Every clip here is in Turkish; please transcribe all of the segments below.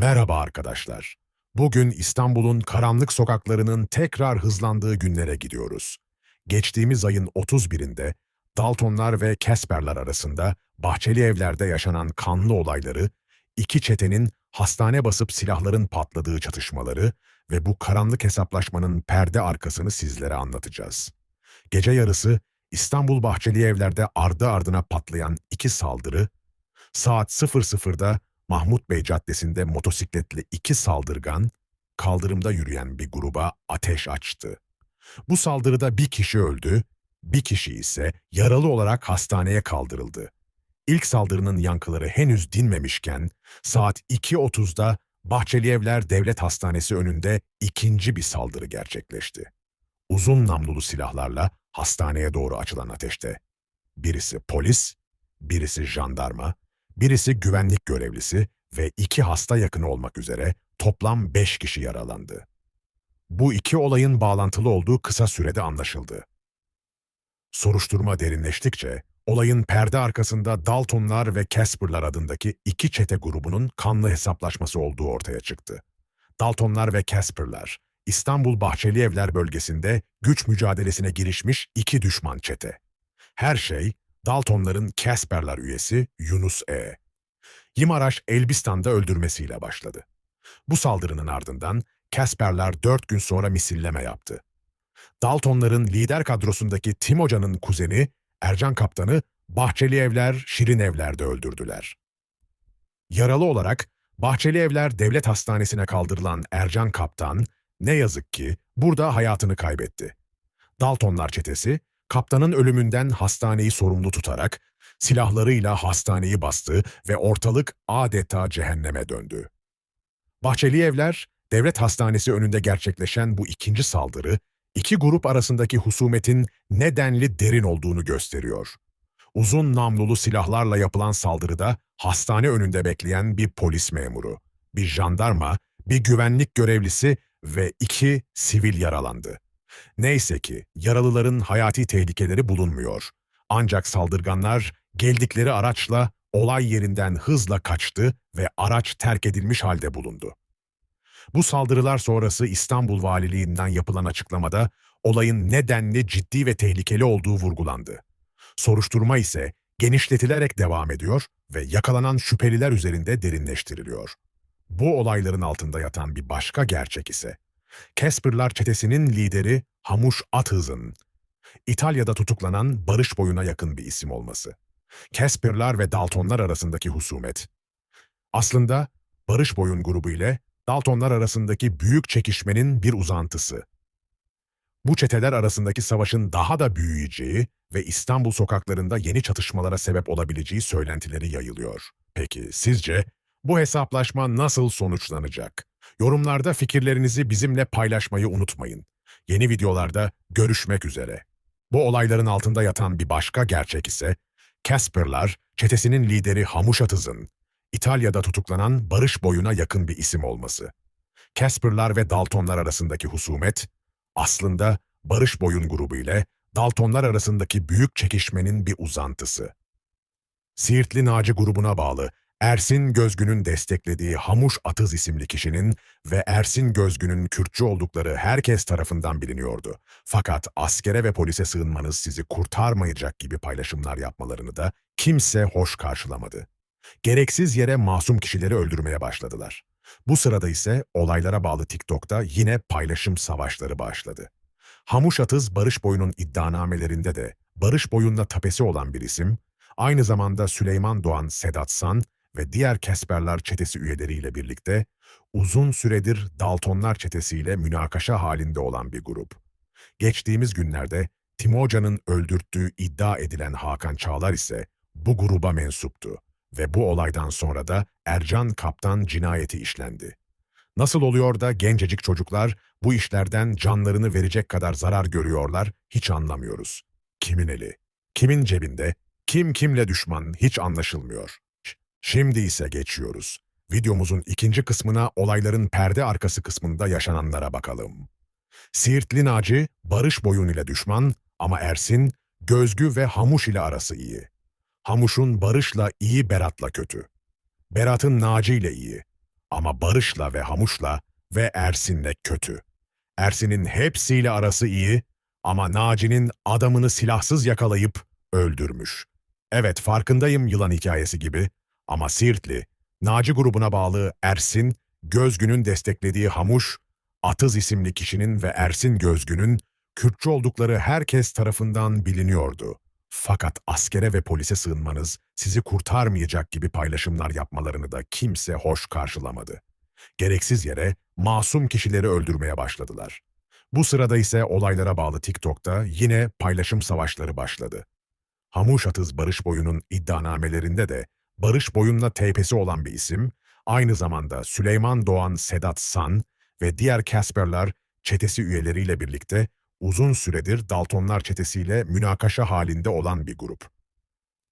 Merhaba arkadaşlar. Bugün İstanbul'un karanlık sokaklarının tekrar hızlandığı günlere gidiyoruz. Geçtiğimiz ayın 31'inde Daltonlar ve Kesperler arasında Bahçeli Evler'de yaşanan kanlı olayları, iki çetenin hastane basıp silahların patladığı çatışmaları ve bu karanlık hesaplaşmanın perde arkasını sizlere anlatacağız. Gece yarısı İstanbul Bahçeli Evler'de ardı ardına patlayan iki saldırı, saat 00'da Mahmut Bey Caddesi'nde motosikletle iki saldırgan, kaldırımda yürüyen bir gruba ateş açtı. Bu saldırıda bir kişi öldü, bir kişi ise yaralı olarak hastaneye kaldırıldı. İlk saldırının yankıları henüz dinmemişken, saat 2.30'da Bahçelievler Devlet Hastanesi önünde ikinci bir saldırı gerçekleşti. Uzun namlulu silahlarla hastaneye doğru açılan ateşte. Birisi polis, birisi jandarma, Birisi güvenlik görevlisi ve iki hasta yakını olmak üzere toplam beş kişi yaralandı. Bu iki olayın bağlantılı olduğu kısa sürede anlaşıldı. Soruşturma derinleştikçe, olayın perde arkasında Daltonlar ve Casper'lar adındaki iki çete grubunun kanlı hesaplaşması olduğu ortaya çıktı. Daltonlar ve Casper'lar, İstanbul Bahçeli Evler bölgesinde güç mücadelesine girişmiş iki düşman çete. Her şey Daltonların Casper'lar üyesi Yunus E. Yimaraş Elbistan'da öldürmesiyle başladı. Bu saldırının ardından Casper'lar dört gün sonra misilleme yaptı. Daltonların lider kadrosundaki Tim Hoca'nın kuzeni Ercan Kaptan'ı Bahçeli Evler, Şirin Evler'de öldürdüler. Yaralı olarak Bahçeli Evler Devlet Hastanesi'ne kaldırılan Ercan Kaptan ne yazık ki burada hayatını kaybetti. Daltonlar çetesi kaptanın ölümünden hastaneyi sorumlu tutarak silahlarıyla hastaneyi bastı ve ortalık adeta cehenneme döndü. Bahçeli Evler, devlet hastanesi önünde gerçekleşen bu ikinci saldırı, iki grup arasındaki husumetin nedenli derin olduğunu gösteriyor. Uzun namlulu silahlarla yapılan saldırıda hastane önünde bekleyen bir polis memuru, bir jandarma, bir güvenlik görevlisi ve iki sivil yaralandı. Neyse ki yaralıların hayati tehlikeleri bulunmuyor. Ancak saldırganlar geldikleri araçla olay yerinden hızla kaçtı ve araç terk edilmiş halde bulundu. Bu saldırılar sonrası İstanbul Valiliğinden yapılan açıklamada olayın nedenli ciddi ve tehlikeli olduğu vurgulandı. Soruşturma ise genişletilerek devam ediyor ve yakalanan şüpheliler üzerinde derinleştiriliyor. Bu olayların altında yatan bir başka gerçek ise Casper'lar çetesinin lideri Hamuş Athız'ın İtalya'da tutuklanan barış boyuna yakın bir isim olması. Casper'lar ve Daltonlar arasındaki husumet. Aslında barış boyun grubu ile Daltonlar arasındaki büyük çekişmenin bir uzantısı. Bu çeteler arasındaki savaşın daha da büyüyeceği ve İstanbul sokaklarında yeni çatışmalara sebep olabileceği söylentileri yayılıyor. Peki sizce bu hesaplaşma nasıl sonuçlanacak? Yorumlarda fikirlerinizi bizimle paylaşmayı unutmayın. Yeni videolarda görüşmek üzere. Bu olayların altında yatan bir başka gerçek ise Casper'lar çetesinin lideri Hamuşatız'ın İtalya'da tutuklanan barış boyuna yakın bir isim olması. Casper'lar ve Daltonlar arasındaki husumet aslında barış boyun grubu ile Daltonlar arasındaki büyük çekişmenin bir uzantısı. Siirtli Naci grubuna bağlı Ersin Gözgün'ün desteklediği Hamuş Atız isimli kişinin ve Ersin Gözgün'ün Kürtçü oldukları herkes tarafından biliniyordu. Fakat askere ve polise sığınmanız sizi kurtarmayacak gibi paylaşımlar yapmalarını da kimse hoş karşılamadı. Gereksiz yere masum kişileri öldürmeye başladılar. Bu sırada ise olaylara bağlı TikTok'ta yine paylaşım savaşları başladı. Hamuş Atız Barış Boyun'un iddianamelerinde de Barış Boyun'la tapesi olan bir isim, aynı zamanda Süleyman Doğan Sedat San ve diğer Kesperler çetesi üyeleriyle birlikte uzun süredir Daltonlar çetesiyle münakaşa halinde olan bir grup. Geçtiğimiz günlerde Timoca'nın öldürttüğü iddia edilen Hakan Çağlar ise bu gruba mensuptu ve bu olaydan sonra da Ercan Kaptan cinayeti işlendi. Nasıl oluyor da gencecik çocuklar bu işlerden canlarını verecek kadar zarar görüyorlar hiç anlamıyoruz. Kimin eli, kimin cebinde, kim kimle düşman hiç anlaşılmıyor. Şimdi ise geçiyoruz. Videomuzun ikinci kısmına olayların perde arkası kısmında yaşananlara bakalım. Siirtli Naci, Barış Boyun ile düşman ama Ersin, Gözgü ve Hamuş ile arası iyi. Hamuş'un Barış'la iyi Berat'la kötü. Berat'ın Naci ile iyi. Ama Barış'la ve Hamuş'la ve Ersin'le kötü. Ersin'in hepsiyle arası iyi ama Naci'nin adamını silahsız yakalayıp öldürmüş. Evet farkındayım yılan hikayesi gibi ama Siirtli, Naci grubuna bağlı Ersin, Gözgün'ün desteklediği Hamuş, Atız isimli kişinin ve Ersin Gözgün'ün Kürtçü oldukları herkes tarafından biliniyordu. Fakat askere ve polise sığınmanız sizi kurtarmayacak gibi paylaşımlar yapmalarını da kimse hoş karşılamadı. Gereksiz yere masum kişileri öldürmeye başladılar. Bu sırada ise olaylara bağlı TikTok'ta yine paylaşım savaşları başladı. Hamuş Atız Barış Boyu'nun iddianamelerinde de Barış Boyun'la teypesi olan bir isim, aynı zamanda Süleyman Doğan Sedat San ve diğer Casper'lar çetesi üyeleriyle birlikte uzun süredir Daltonlar çetesiyle münakaşa halinde olan bir grup.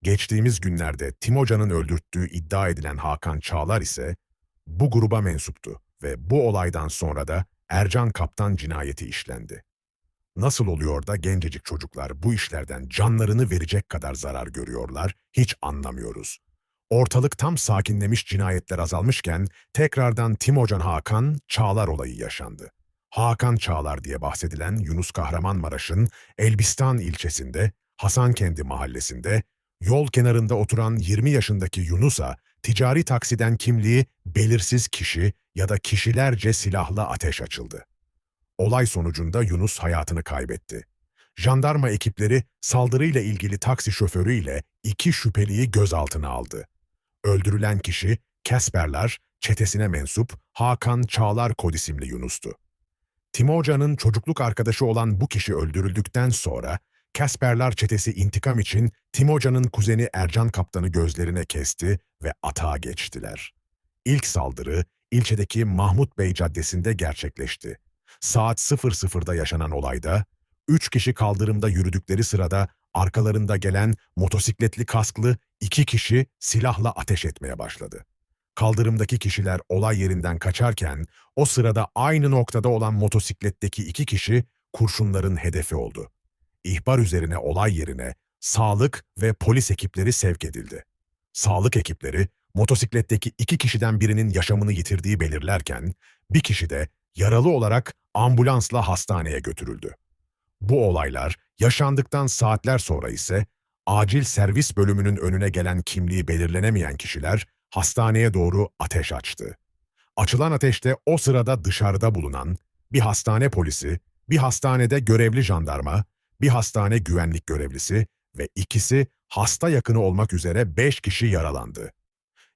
Geçtiğimiz günlerde Timocan'ın öldürttüğü iddia edilen Hakan Çağlar ise bu gruba mensuptu ve bu olaydan sonra da Ercan Kaptan cinayeti işlendi. Nasıl oluyor da gencecik çocuklar bu işlerden canlarını verecek kadar zarar görüyorlar hiç anlamıyoruz. Ortalık tam sakinlemiş cinayetler azalmışken tekrardan Timocan Hakan Çağlar olayı yaşandı. Hakan Çağlar diye bahsedilen Yunus Kahramanmaraş'ın Elbistan ilçesinde, Hasankendi mahallesinde, yol kenarında oturan 20 yaşındaki Yunus'a ticari taksiden kimliği belirsiz kişi ya da kişilerce silahla ateş açıldı. Olay sonucunda Yunus hayatını kaybetti. Jandarma ekipleri saldırıyla ilgili taksi şoförüyle iki şüpheliyi gözaltına aldı. Öldürülen kişi Kesperler çetesine mensup Hakan Çağlar Kod isimli Yunus'tu. Timoca'nın çocukluk arkadaşı olan bu kişi öldürüldükten sonra Kasperlar çetesi intikam için Timoca'nın kuzeni Ercan Kaptan'ı gözlerine kesti ve atağa geçtiler. İlk saldırı ilçedeki Mahmut Bey Caddesi'nde gerçekleşti. Saat 00'da yaşanan olayda, üç kişi kaldırımda yürüdükleri sırada arkalarında gelen motosikletli kasklı iki kişi silahla ateş etmeye başladı. Kaldırımdaki kişiler olay yerinden kaçarken o sırada aynı noktada olan motosikletteki iki kişi kurşunların hedefi oldu. İhbar üzerine olay yerine sağlık ve polis ekipleri sevk edildi. Sağlık ekipleri motosikletteki iki kişiden birinin yaşamını yitirdiği belirlerken bir kişi de yaralı olarak ambulansla hastaneye götürüldü. Bu olaylar yaşandıktan saatler sonra ise acil servis bölümünün önüne gelen kimliği belirlenemeyen kişiler hastaneye doğru ateş açtı. Açılan ateşte o sırada dışarıda bulunan bir hastane polisi, bir hastanede görevli jandarma, bir hastane güvenlik görevlisi ve ikisi hasta yakını olmak üzere beş kişi yaralandı.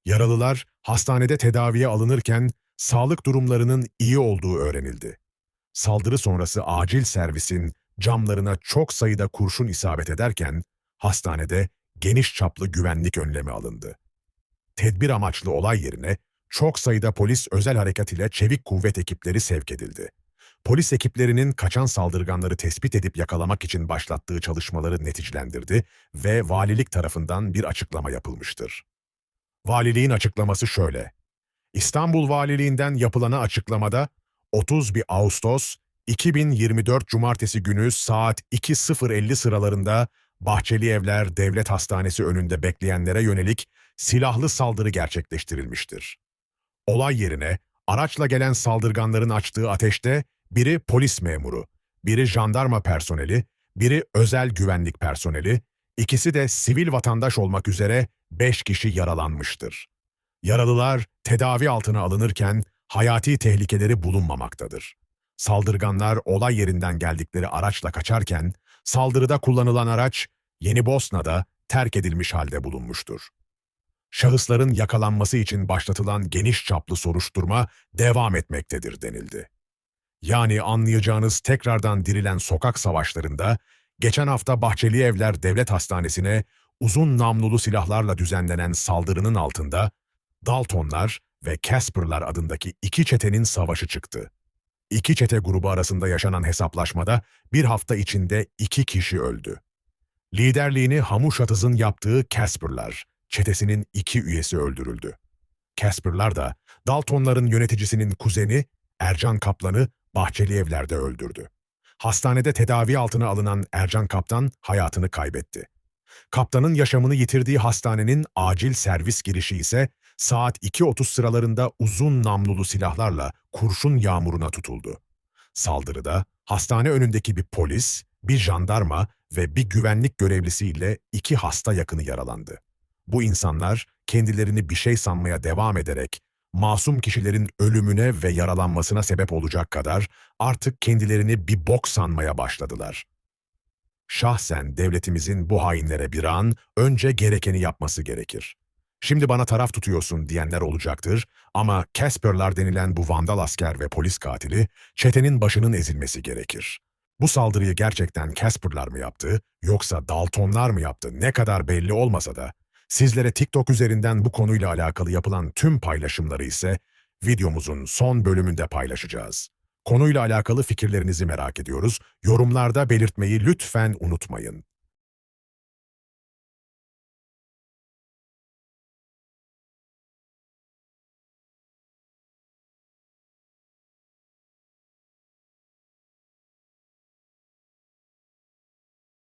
Yaralılar hastanede tedaviye alınırken sağlık durumlarının iyi olduğu öğrenildi. Saldırı sonrası acil servisin camlarına çok sayıda kurşun isabet ederken hastanede geniş çaplı güvenlik önlemi alındı tedbir amaçlı olay yerine çok sayıda polis özel harekat ile çevik kuvvet ekipleri sevk edildi. Polis ekiplerinin kaçan saldırganları tespit edip yakalamak için başlattığı çalışmaları neticelendirdi ve valilik tarafından bir açıklama yapılmıştır. Valiliğin açıklaması şöyle. İstanbul Valiliğinden yapılana açıklamada 31 Ağustos 2024 Cumartesi günü saat 2.050 sıralarında Bahçeli Evler Devlet Hastanesi önünde bekleyenlere yönelik silahlı saldırı gerçekleştirilmiştir. Olay yerine araçla gelen saldırganların açtığı ateşte biri polis memuru, biri jandarma personeli, biri özel güvenlik personeli, ikisi de sivil vatandaş olmak üzere beş kişi yaralanmıştır. Yaralılar tedavi altına alınırken hayati tehlikeleri bulunmamaktadır. Saldırganlar olay yerinden geldikleri araçla kaçarken saldırıda kullanılan araç Yeni Bosna'da terk edilmiş halde bulunmuştur şahısların yakalanması için başlatılan geniş çaplı soruşturma devam etmektedir denildi. Yani anlayacağınız tekrardan dirilen sokak savaşlarında, geçen hafta Bahçeli Evler Devlet Hastanesi'ne uzun namlulu silahlarla düzenlenen saldırının altında Daltonlar ve Casper'lar adındaki iki çetenin savaşı çıktı. İki çete grubu arasında yaşanan hesaplaşmada bir hafta içinde iki kişi öldü. Liderliğini Hamuş Atız'ın yaptığı Casper'lar, çetesinin iki üyesi öldürüldü. Casper'lar da Daltonların yöneticisinin kuzeni Ercan Kaplan'ı Bahçeli Evler'de öldürdü. Hastanede tedavi altına alınan Ercan Kaptan hayatını kaybetti. Kaptanın yaşamını yitirdiği hastanenin acil servis girişi ise saat 2.30 sıralarında uzun namlulu silahlarla kurşun yağmuruna tutuldu. Saldırıda hastane önündeki bir polis, bir jandarma ve bir güvenlik görevlisiyle iki hasta yakını yaralandı. Bu insanlar kendilerini bir şey sanmaya devam ederek masum kişilerin ölümüne ve yaralanmasına sebep olacak kadar artık kendilerini bir bok sanmaya başladılar. Şahsen devletimizin bu hainlere bir an önce gerekeni yapması gerekir. Şimdi bana taraf tutuyorsun diyenler olacaktır ama Casper'lar denilen bu vandal asker ve polis katili çetenin başının ezilmesi gerekir. Bu saldırıyı gerçekten Casper'lar mı yaptı yoksa Daltonlar mı yaptı ne kadar belli olmasa da sizlere TikTok üzerinden bu konuyla alakalı yapılan tüm paylaşımları ise videomuzun son bölümünde paylaşacağız. Konuyla alakalı fikirlerinizi merak ediyoruz. Yorumlarda belirtmeyi lütfen unutmayın.